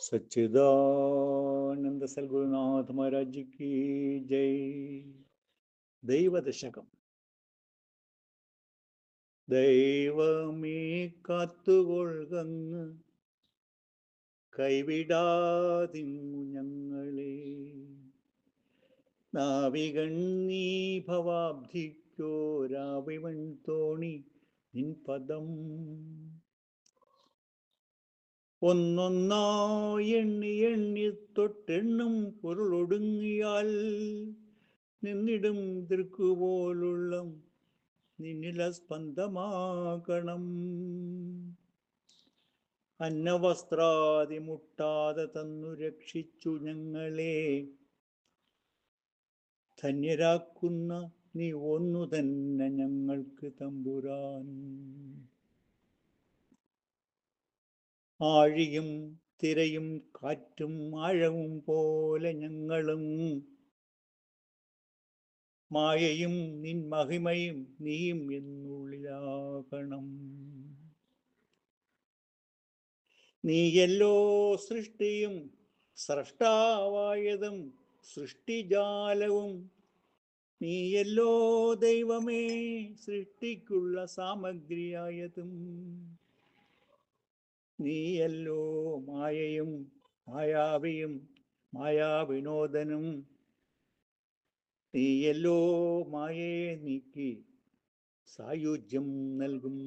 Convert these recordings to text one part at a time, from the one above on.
സച്ചിദാനന്ദ സൽഗുരുനാഥ മഹാരാജ് കി ജയ്. ദൈവദശകം. ദൈവമേ കാത്തുകൊള്ളുകങ്ങ് കൈവിടാതിങ്ങു ഞങ്ങളെ. നാവികൺ നീ ഭവാബ്ധിക്കോരാവിവൺ തോണി നിൻ പദം. ഒന്നൊന്നായി എണ്ണി എണ്ണി തൊട്ടെണ്ണും പൊരുളൊടുങ്ങിയാൽ നിന്നിടും തൃക്കുപോലുള്ള നിന്നില സ്പന്ദമാകണം അന്നവസ്ത്രാതി മുട്ടാതെ തന്നു രക്ഷിച്ചു ഞങ്ങളെ. ധന്യരാക്കുന്ന നീ ഒന്നു തന്നെ ഞങ്ങൾക്ക് തമ്പുരാൻ. ആഴിയും തിരയും കാറ്റും ആഴവും പോലെ ഞങ്ങളും. മായയും നിൻ മഹിമയും നീയും എന്നുള്ളിലാകണം. നീയല്ലോ സൃഷ്ടിയും സ്രഷ്ടാവായതും സൃഷ്ടിജാലവും. നീയല്ലോ ദൈവമേ സൃഷ്ടിക്കുള്ള സാമഗ്രിയായതും. നീയല്ലോ മായയും മായാവിയും മായാവിനോദനും. നീയല്ലോ മായയെ നീക്കി സായുജ്യം നൽകും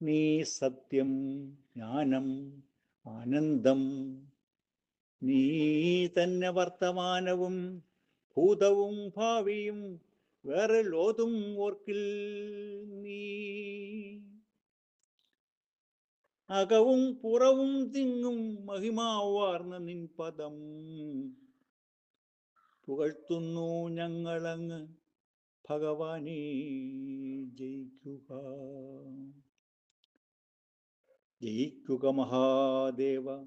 നീ സത്യം ജ്ഞാനം ആനന്ദം നീ തന്നെ വർത്തമാനവും ഭൂതവും ഭാവിയും വേറെ ലോതും ഓർക്കിൽ നീ. അകവും പുറവും തിങ്ങും മഹിമാവാർന്ന നിൻ പദം. പുകഴ്ത്തുന്നു ഞങ്ങളങ്ങ് ഭഗവാനെ ജയിക്കുക. ജയിക്കുക മഹാദേവ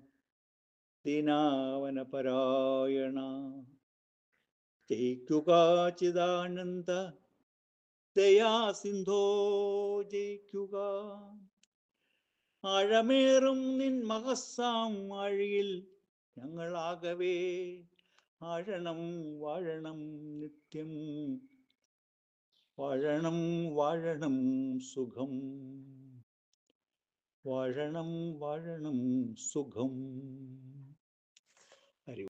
ദീനാവന പരായണ ജയിക്കുക ചിദാനന്ദ ദയാസിന്ധോ ജയിക്കുക. ആഴമേറും നിൻ മഹസ്സാം ആഴിയിൽ ഞങ്ങളാകവേ ആഴണം വാഴണം നിത്യം വാഴണം വാഴണം സുഖം വാഴണം വാഴണം സുഖം